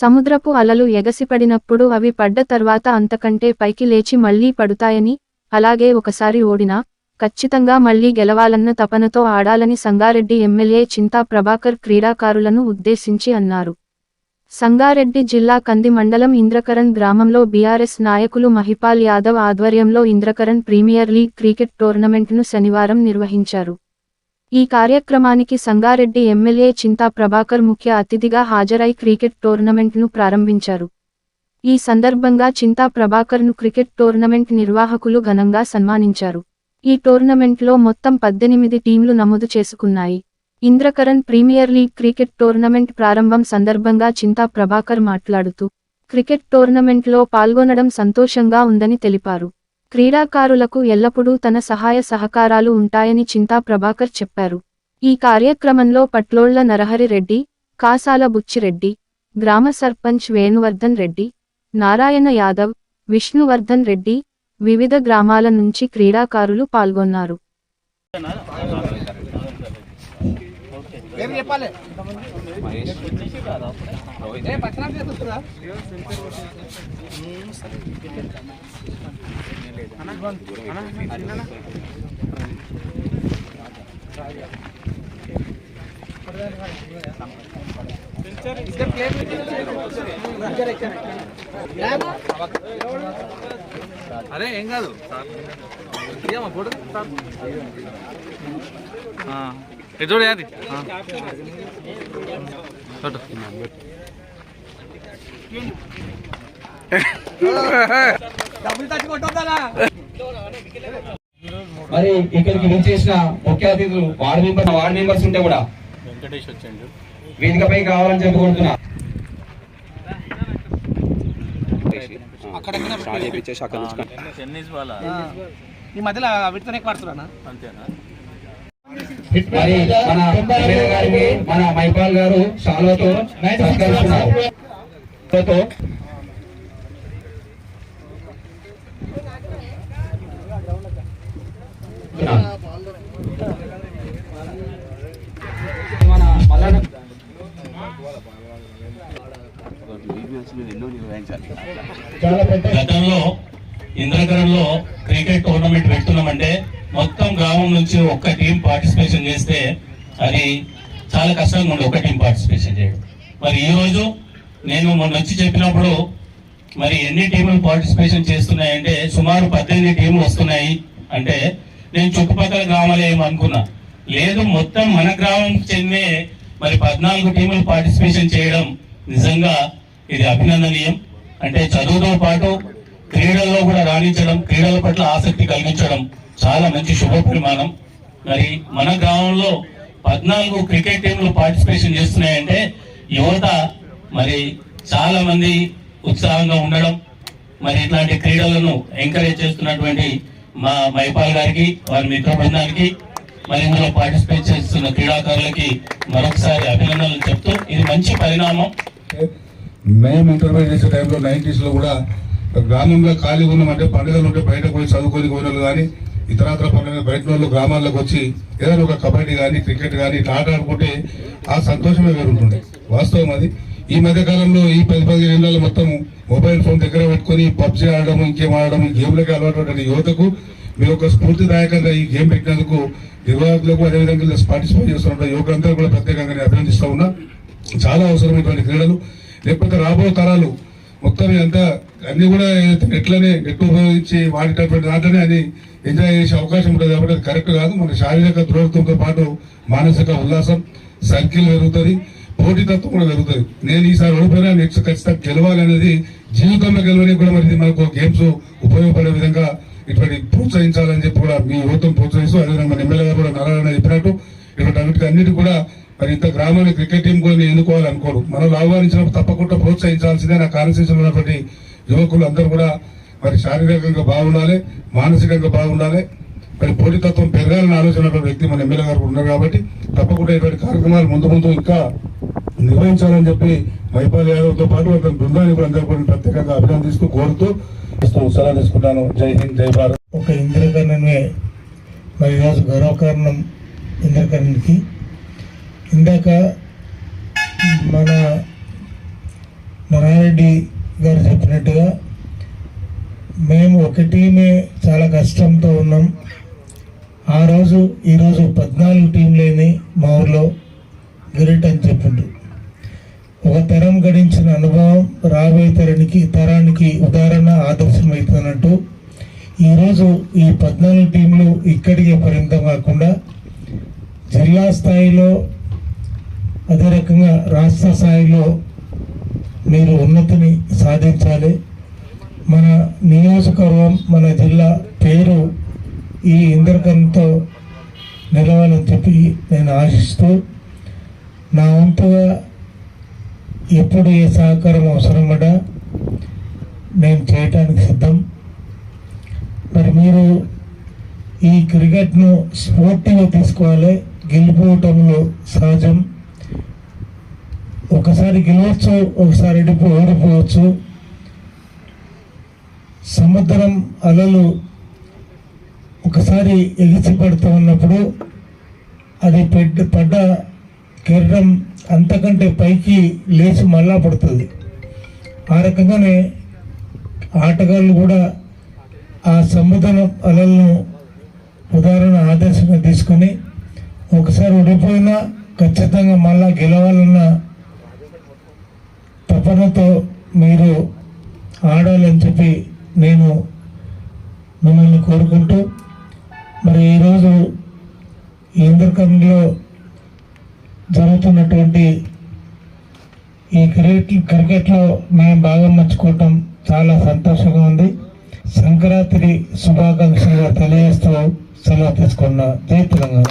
సముద్రపు అలలు ఎగసిపడినప్పుడు అవి పడ్డ తర్వాత అంతకంటే పైకి లేచి మళ్ళీ పడుతాయని అలాగే ఒకసారి ఓడినా ఖచ్చితంగా మళ్ళీ గెలవాలన్న తపనతో ఆడాలని సంగారెడ్డి ఎమ్మెల్యే చింతా ప్రభాకర్ క్రీడాకారులను ఉద్దేశించి అన్నారు. సంగారెడ్డి జిల్లా కంది మండలం ఇంద్రకరణ్ గ్రామంలో బీఆర్ఎస్ నాయకులు మహిపాల్ యాదవ్ ఆధ్వర్యంలో ఇంద్రకరణ్ ప్రీమియర్ లీగ్ క్రికెట్ టోర్నమెంట్ను శనివారం నిర్వహించారు. ఈ కార్యక్రమానికి సంగారెడ్డి ఎమ్మెల్యే చింతా ప్రభాకర్ ముఖ్య అతిథిగా హాజరై క్రికెట్ టోర్నమెంట్ను ప్రారంభించారు. ఈ సందర్భంగా చింతా ప్రభాకర్ను క్రికెట్ టోర్నమెంట్ నిర్వాహకులు ఘనంగా సన్మానించారు. ఈ టోర్నమెంట్లో మొత్తం పద్దెనిమిది టీంలు నమోదు చేసుకున్నాయి. Indrakaran premier league cricket tournament ప్రారంభం సందర్భంగా చింతా ప్రభాకర్ మాట్లాడుతూ క్రికెట్ టోర్నమెంట్లో పాల్గొనడం సంతోషంగా ఉందని తెలిపారు. క్రీడాకారులకు ఎల్లప్పుడూ తన సహాయ సహకారాలు ఉంటాయని చింతా ప్రభాకర్ చెప్పారు. ఈ కార్యక్రమంలో పట్లోళ్ళ నరహరి రెడ్డి కాసాల బుచ్చిరెడ్డి గ్రామ సర్పంచ్ వేణువర్ధన్ రెడ్డి నారాయణ యాదవ్ విష్ణువర్ధన్ రెడ్డి వివిధ గ్రామాల నుంచి క్రీడాకారులు పాల్గొన్నారు. చెప్పాలి? అరే ఏం కాదు. ఇదేమా ఫోటో చూడు అది ఫోటో మరి ఇక్కడికి విచ్చేసిన ముఖ్య అతిథులు వార్డు మెంబర్ వార్డు మెంబర్స్ ఉంటే కూడా వెంకటేష్ వచ్చిండు. వేదికపై కావాలని చెప్పి కోరుతున్నా. టెన్నిస్ వాళ్ళ? ఈ మధ్యలో వీటితోనే పడుతున్నా అంతేనా? మరి మన ఎమ్మెల్యే గారికి మన మైపాల్ గారు శాలువతో మన మల్లన్న గతంలో ఇంద్రకరణలో క్రికెట్ టోర్నమెంట్ పెడుతున్నామంటే మొత్తం గ్రామం నుంచి ఒక్క టీం పార్టిసిపేషన్ చేస్తే అది చాలా కష్టంగా ఉంది ఒక టీం పార్టిసిపేషన్ చేయడం. మరి ఈ రోజు నేను మొన్న వచ్చి చెప్పినప్పుడు మరి ఎన్ని టీములు పార్టిసిపేషన్ చేస్తున్నాయంటే సుమారు పద్దెనిమిది టీములు వస్తున్నాయి అంటే నేను చుట్టుపక్కల గ్రామాలు ఏమనుకున్నా లేదు మొత్తం మన గ్రామం చెందే మరి పద్నాలుగు టీములు పార్టిసిపేషన్ చేయడం నిజంగా ఇది అభినందనీయం. అంటే చదువుతో పాటు క్రీడల్లో కూడా రాణించడం క్రీడల పట్ల ఆసక్తి కలిగించడం చాలా మంచి శుభ పరిమాణం మరి మన గ్రామంలో పద్నాలుగు క్రికెట్ టీంలు పార్టిసిపేషన్ చేస్తున్నాయంటే యువత మరి చాలా మంది ఉత్సాహంగా ఉండడం మరి ఇట్లాంటి క్రీడలను ఎంకరేజ్ చేస్తున్నటువంటి మా మైపాల్ గారికి వారి మిత్ర బృందానికి మరి ఇందులో పార్టిసిపేట్ చేస్తున్న క్రీడాకారులకి మరొకసారి అభినందనలు చెప్తూ ఇది మంచి పరిణామం. మేము ఇంటర్మీడియట్ చేసే టైంలో నైంటీస్లో కూడా గ్రామంలో ఖాళీ ఉన్నామంటే పండుగలు ఉంటే బయటకు పోయి చదువుకొని పోయిన కానీ ఇతరాతర పనులు బయట వాళ్ళు గ్రామాల్లోకి వచ్చి ఏదైనా ఒక కబడ్డీ కానీ క్రికెట్ కానీ ఇట్లా ఆట ఆడుకుంటే ఆ సంతోషమే వేరుంటుండే. వాస్తవం అది. ఈ మధ్య కాలంలో ఈ పది పదిహేను ఏళ్ళలో మొత్తం మొబైల్ ఫోన్ దగ్గర పెట్టుకొని పబ్జీ ఆడడం ఇంకేం ఆడడం గేమ్లకి అలవాటు యువతకు మీరు ఒక స్ఫూర్తిదాయకంగా ఈ గేమ్ పెట్టినందుకు నిర్వాహకులకు అదేవిధంగా పార్టిసిపేట్ చేస్తున్న యువకులందరూ కూడా ప్రత్యేకంగా నేను అభినందిస్తా ఉన్నా. చాలా అవసరమైనటువంటి క్రీడలు. లేకపోతే రాబో తరాలు మొత్తం అంతా అన్ని కూడా ఎట్లనే నెట్ ఉపయోగించి వాడేటటువంటి దాంట్లోనే అది ఎంజాయ్ చేసే అవకాశం ఉంటుంది కాబట్టి అది కరెక్ట్ కాదు. మన శారీరక దృఢత్వంతో పాటు మానసిక ఉల్లాసం సర్కిల్ పెరుగుతుంది పోటీతత్వం కూడా పెరుగుతుంది నేను ఈసారి ఓడిపోయినా నెక్స్ట్ ఖచ్చితంగా గెలవాలనేది జీవితంలో గెలవని కూడా మరి మనకు గేమ్స్ ఉపయోగపడే విధంగా ఇటువంటి ప్రోత్సహించాలని చెప్పి కూడా మీ యువతం ప్రోత్సహిస్తూ అదేవిధంగా మన ఎమ్మెల్యే గారు కూడా నారాయణ చెప్పినట్టు ఇటువంటి అన్నిటికీ అన్నిటి కూడా మరి ఇంత గ్రామాన్ని క్రికెట్ టీం కూడా నేను ఎన్నుకోవాలనుకోరు మనం ఆహ్వానించినప్పుడు తప్పకుండా ప్రోత్సహించాల్సిందే. నా కాన్స్టిట్యూషన్ ఉన్నటువంటి యువకులు అందరూ కూడా మరి శారీరకంగా బాగుండాలి మానసికంగా బాగుండాలి. మరి పోటీతత్వం పెరగాలని ఆలోచన వ్యక్తి మన ఎమ్మెల్యే గారు ఉన్నారు కాబట్టి తప్పకుండా ఇటువంటి కార్యక్రమాలు ముందు ముందు ఇంకా నిర్వహించాలని చెప్పి మైపాల్ యాదవ్తో పాటు అతని బృందాన్ని కూడా అందరూ కూడా ప్రత్యేకంగా అభినందిస్తూ కోరుతూ సలహా తీసుకుంటాను. జై హింద్ జై భారత్. ఒక ఇంద్రకరణమే మరి ఈరోజు గర్వకారణం ఇంద్రకరణ్కి. ఇందాక మన నారాయణరెడ్డి గారు చెప్పినట్టుగా మేము ఒక టీమే చాలా కష్టంతో ఉన్నాం. ఆ రోజు ఈరోజు పద్నాలుగు టీంలేని మా ఊర్లో. గిరిట్ అని చెప్పిండ్రు. ఒక తరం గడించిన అనుభవం రాబోయే తరానికి తరానికి ఉదాహరణ ఆదర్శం అవుతున్నట్టు ఈరోజు ఈ పద్నాలుగు టీంలు ఇక్కడికే పరిమితం కాకుండా జిల్లా స్థాయిలో అదే రకంగా రాష్ట్ర స్థాయిలో మీరు ఉన్నతిని సాధించాలి. మన నియోజకవర్గం మన జిల్లా పేరు ఈ ఇంద్రకరణతో నిలవాలని చెప్పి నేను ఆశిస్తూ నా వంతుగా ఎప్పుడు ఏ సహకారం అవసరం మేము నేను చేయటానికి సిద్ధం. మరి మీరు ఈ క్రికెట్ను స్పోర్టివ్గా తీసుకోవాలి. గెలిపోవటంలో సహజం. ఒకసారి గెలవచ్చు ఒకసారి ఎడిపో ఓడిపోవచ్చు. సముద్రం అలలు ఒకసారి ఎగిసి పడుతూ ఉన్నప్పుడు అది పెద్ద పడ్డ కిరణం అంతకంటే పైకి లేచి మళ్ళా పడుతుంది. ఆ రకంగానే ఆటగాళ్ళు కూడా ఆ సముద్ర అలలను ఉదాహరణ ఆదర్శంగా తీసుకొని ఒకసారి ఓడిపోయినా ఖచ్చితంగా మళ్ళా గెలవాలన్న తపనతో మీరు ఆడాలని చెప్పి నేను మిమ్మల్ని కోరుకుంటూ మరి ఈరోజు ఈ ఇంద్రకంలో జరుగుతున్నటువంటి ఈ క్రికెట్ క్రికెట్లో మేము బాగా మర్చుకోవటం చాలా సంతోషంగా ఉంది. సంక్రాంతి శుభాకాంక్షలుగా తెలియజేస్తూ సెలవు తీసుకున్న జై తెలంగాణ.